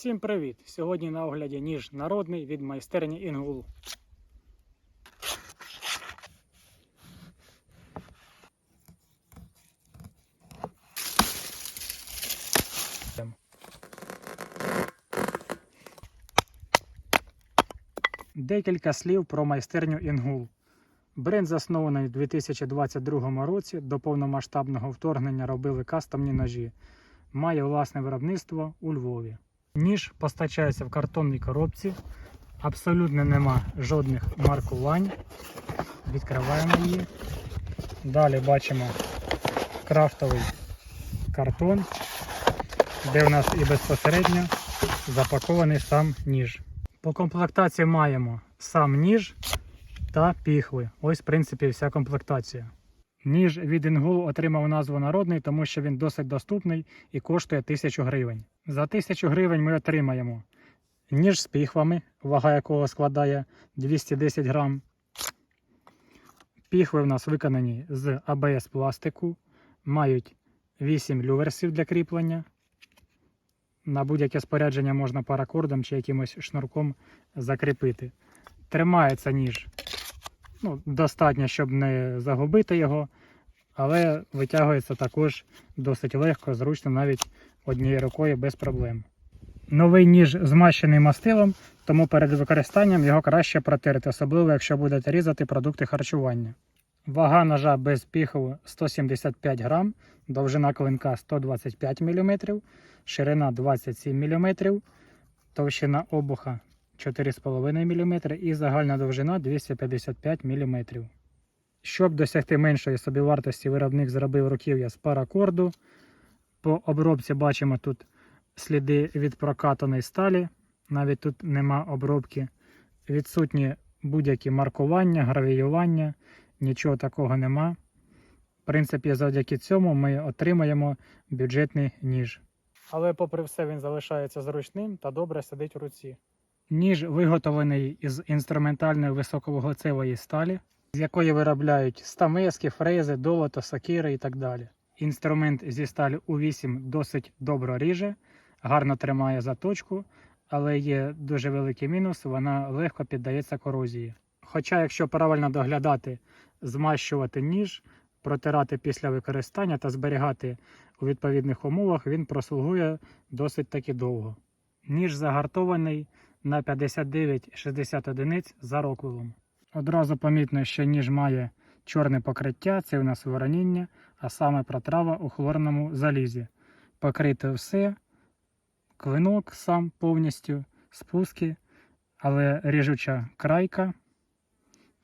Всім привіт! Сьогодні на огляді ніж народний від майстерні Інгул. Декілька слів про майстерню Інгул. Бренд заснований у 2022 році. До повномасштабного вторгнення робили кастомні ножі. Має власне виробництво у Львові. Ніж постачається в картонній коробці. Абсолютно нема жодних маркувань. Відкриваємо її. Далі бачимо крафтовий картон, де у нас і безпосередньо запакований сам ніж. По комплектації маємо сам ніж та піхви. Ось, в принципі, вся комплектація. Ніж від Інгул отримав назву народний, тому що він досить доступний і коштує 1000 гривень. За 1000 гривень ми отримаємо ніж з піхвами, вага якого складає 210 грам. Піхви в нас виконані з АБС пластику, мають 8 люверсів для кріплення. На будь-яке спорядження можна паракордом чи якимось шнурком закріпити. Тримається ніж ну, достатньо, щоб не загубити його, але витягується також досить легко, зручно навіть однією рукою без проблем. Новий ніж змащений мастилом, тому перед використанням його краще протерти, особливо якщо будете різати продукти харчування. Вага ножа без піхову 175 грам, довжина клинка 125 мм, ширина 27 мм, товщина обуха 4,5 мм і загальна довжина 255 мм. Щоб досягти меншої собівартості, виробник зробив руків'я з паракорду. По обробці бачимо тут сліди від прокатаної сталі. Навіть тут нема обробки. Відсутні будь-які маркування, гравіювання, нічого такого нема. В принципі, завдяки цьому ми отримаємо бюджетний ніж. Але, попри все, він залишається зручним та добре сидить у руці. Ніж виготовлений із інструментальної високовуглецевої сталі, з якої виробляють стамески, фрези, долото, сокири і так далі. Інструмент зі сталі У8 досить добре ріже, гарно тримає заточку, але є дуже великий мінус, вона легко піддається корозії. Хоча, якщо правильно доглядати, змащувати ніж, протирати після використання та зберігати у відповідних умовах, він прослугує досить таки довго. Ніж загартований на 59-60 одиниць за роквелом. Одразу помітно, що ніж має чорне покриття, це у нас вороніння, а саме протрава у хлорному залізі. Покрите все, клинок сам повністю, спуски, але ріжуча крайка,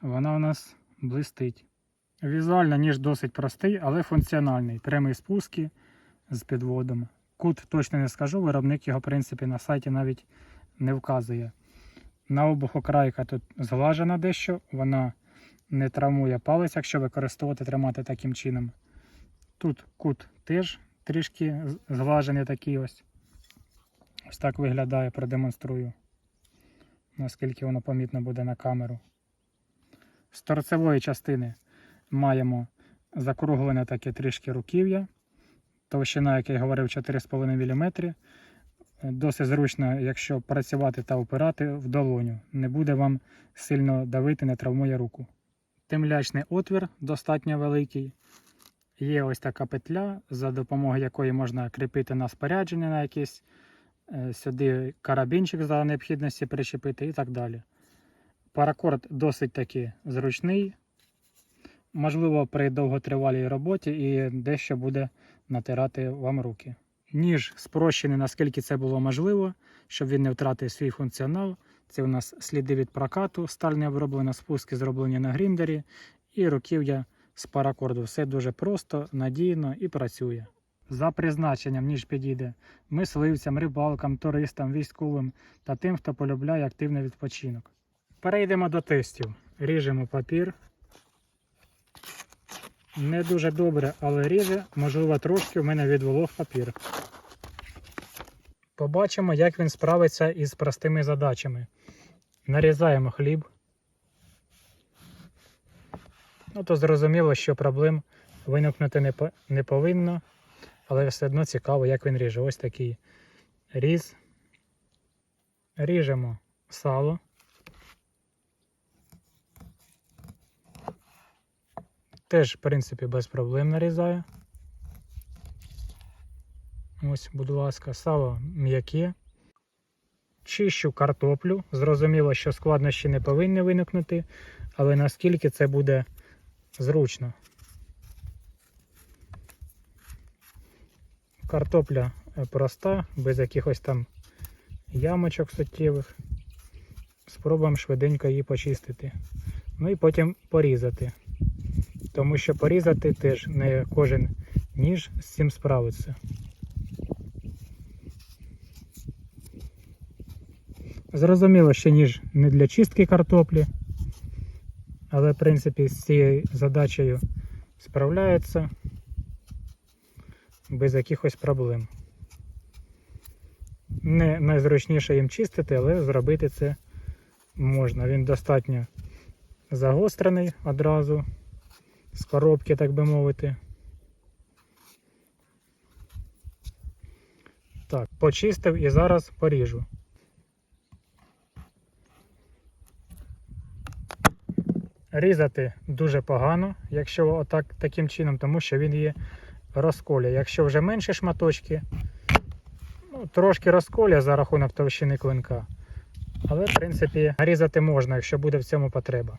вона у нас блистить. Візуально ніж досить простий, але функціональний. Прямі спуски з підводом. Кут точно не скажу, виробник його, в принципі, на сайті навіть не вказує. На обуху крайка тут зглажена дещо, вона не травмує палець, якщо використовувати тримати таким чином. Тут кут теж трішки зглажений такий ось. Ось так виглядає, продемонструю, наскільки воно помітно буде на камеру. З торцевої частини маємо закруглене таке трішки руків'я, товщина, як я говорив, 4,5 мм. Досить зручно, якщо працювати та опирати в долоню. Не буде вам сильно давити, не травмує руку. Темлячний отвір достатньо великий. Є ось така петля, за допомогою якої можна кріпити на спорядження на якесь, е, сюди карабінчик за необхідності причепити і так далі. Паракорд досить таки зручний. Можливо, при довготривалій роботі і дещо буде натирати вам руки. Ніж спрощений, наскільки це було можливо, щоб він не втратив свій функціонал. Це у нас сліди від прокату, сталь не оброблена, спуски зроблені на гріндері і руків'я з паракорду. Все дуже просто, надійно і працює. За призначенням ніж підійде мисливцям, рибалкам, туристам, військовим та тим, хто полюбляє активний відпочинок. Перейдемо до тестів. Ріжемо папір. Не дуже добре, але ріже, можливо, трошки в мене відволов папір. Побачимо, як він справиться із простими задачами. Нарізаємо хліб. Ну, то зрозуміло, що проблем виникнути не, по- не повинно, але все одно цікаво, як він ріже. Ось такий різ. Ріжемо сало. Теж, в принципі, без проблем нарізаю. Ось, будь ласка, сало м'яке. Чищу картоплю. Зрозуміло, що складнощі не повинні виникнути, але наскільки це буде зручно. Картопля е, проста, без якихось там ямочок суттєвих. Спробуємо швиденько її почистити. Ну і потім порізати. Тому що порізати теж не кожен ніж з цим справиться. Зрозуміло, що ніж не для чистки картоплі, але в принципі з цією задачею справляється без якихось проблем. Не найзручніше їм чистити, але зробити це можна. Він достатньо загострений одразу з коробки, так би мовити. Так, почистив і зараз поріжу. Різати дуже погано, якщо отак таким чином, тому що він є розколює. Якщо вже менші шматочки, ну, трошки розколює за рахунок товщини клинка. Але, в принципі, різати можна, якщо буде в цьому потреба.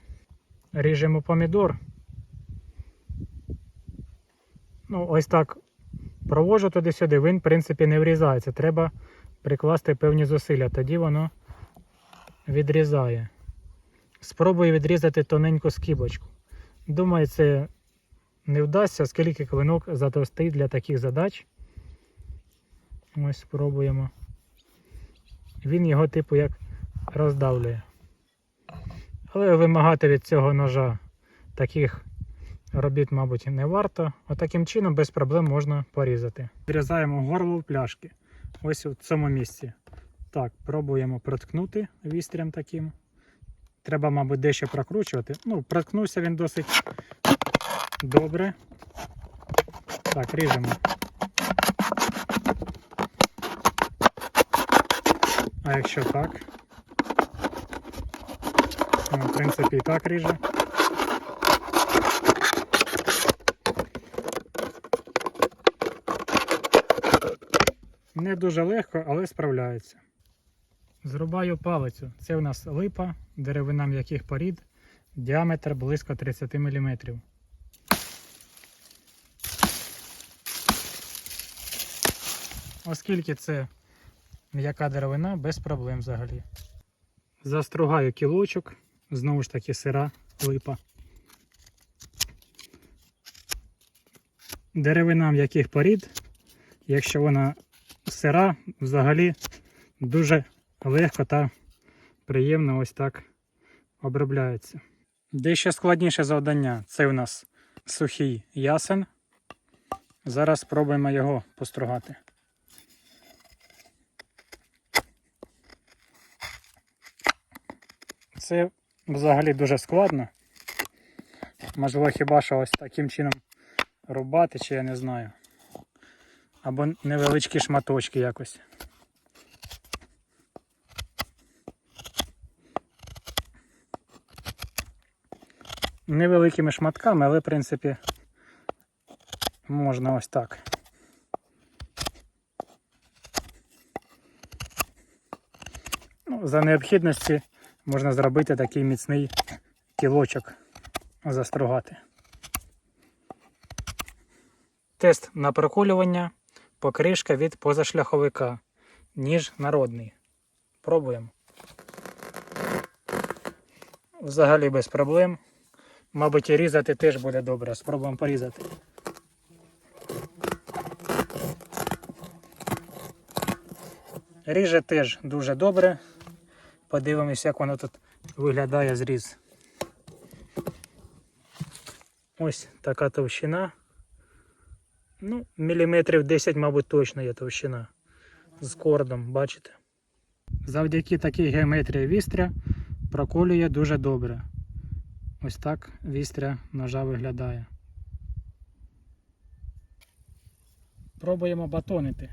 Ріжемо помідор. Ну, ось так провожу туди-сюди, він, в принципі, не врізається. Треба прикласти певні зусилля, тоді воно відрізає. Спробую відрізати тоненьку скибочку. Думаю, це не вдасться, оскільки клинок затовстий для таких задач. Ось спробуємо. Він його, типу, як роздавлює. Але вимагати від цього ножа таких робіт, мабуть, не варто. Отаким чином без проблем можна порізати. Відрізаємо горло пляшки. Ось у цьому місці. Так, пробуємо проткнути вістрям таким. Треба, мабуть, дещо прокручувати. Ну, проткнувся він досить добре. Так, ріжемо. А якщо так? Ну, в принципі, і так ріже. Не дуже легко, але справляється. Зрубаю палицю. Це у нас липа, деревина м'яких порід, діаметр близько 30 мм. Оскільки це м'яка деревина, без проблем взагалі. Застругаю кілочок, знову ж таки сира липа. Деревина м'яких порід, якщо вона сира, взагалі дуже легко та приємно ось так обробляється. Дещо складніше завдання це у нас сухий ясен. Зараз спробуємо його постругати. Це взагалі дуже складно. Можливо, хіба що ось таким чином рубати, чи я не знаю. Або невеличкі шматочки якось. Невеликими шматками, але в принципі можна ось так. Ну, за необхідності можна зробити такий міцний кілочок застругати. Тест на проколювання покришка від позашляховика, ніж народний. Пробуємо. Взагалі без проблем. Мабуть, і різати теж буде добре. Спробуємо порізати. Ріже теж дуже добре. Подивимось, як воно тут виглядає зріз. Ось така товщина. Ну, міліметрів 10, мабуть, точно є товщина. З кордом, бачите? Завдяки такій геометрії вістря проколює дуже добре. Ось так вістря ножа виглядає. Пробуємо батонити.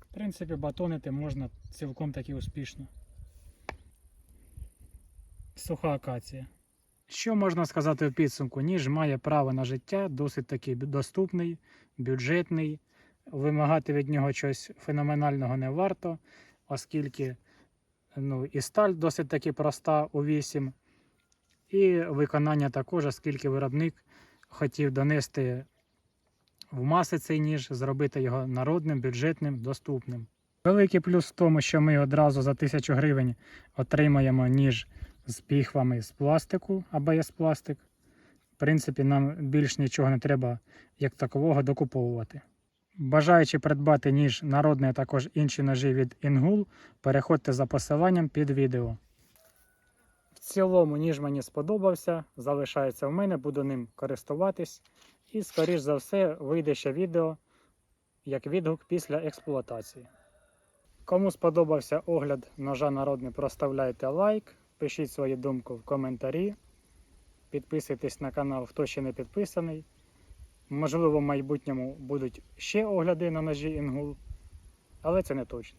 В принципі, батонити можна цілком таки успішно. Суха акація. Що можна сказати в підсумку? Ніж має право на життя, досить таки доступний, бюджетний. Вимагати від нього щось феноменального не варто, оскільки ну, і сталь досить таки проста у 8, і виконання також, оскільки виробник хотів донести в маси цей ніж, зробити його народним, бюджетним, доступним. Великий плюс в тому, що ми одразу за 1000 гривень отримаємо ніж з піхвами з пластику або з пластик. В принципі, нам більш нічого не треба як такового докуповувати. Бажаючи придбати ніж народний, а також інші ножі від Інгул, переходьте за посиланням під відео. В цілому ніж мені сподобався, залишається в мене, буду ним користуватись. І, скоріш за все, вийде ще відео як відгук після експлуатації. Кому сподобався огляд ножа народний, проставляйте лайк, пишіть свою думку в коментарі, підписуйтесь на канал, хто ще не підписаний. Можливо, в майбутньому будуть ще огляди на ножі Інгул, але це не точно.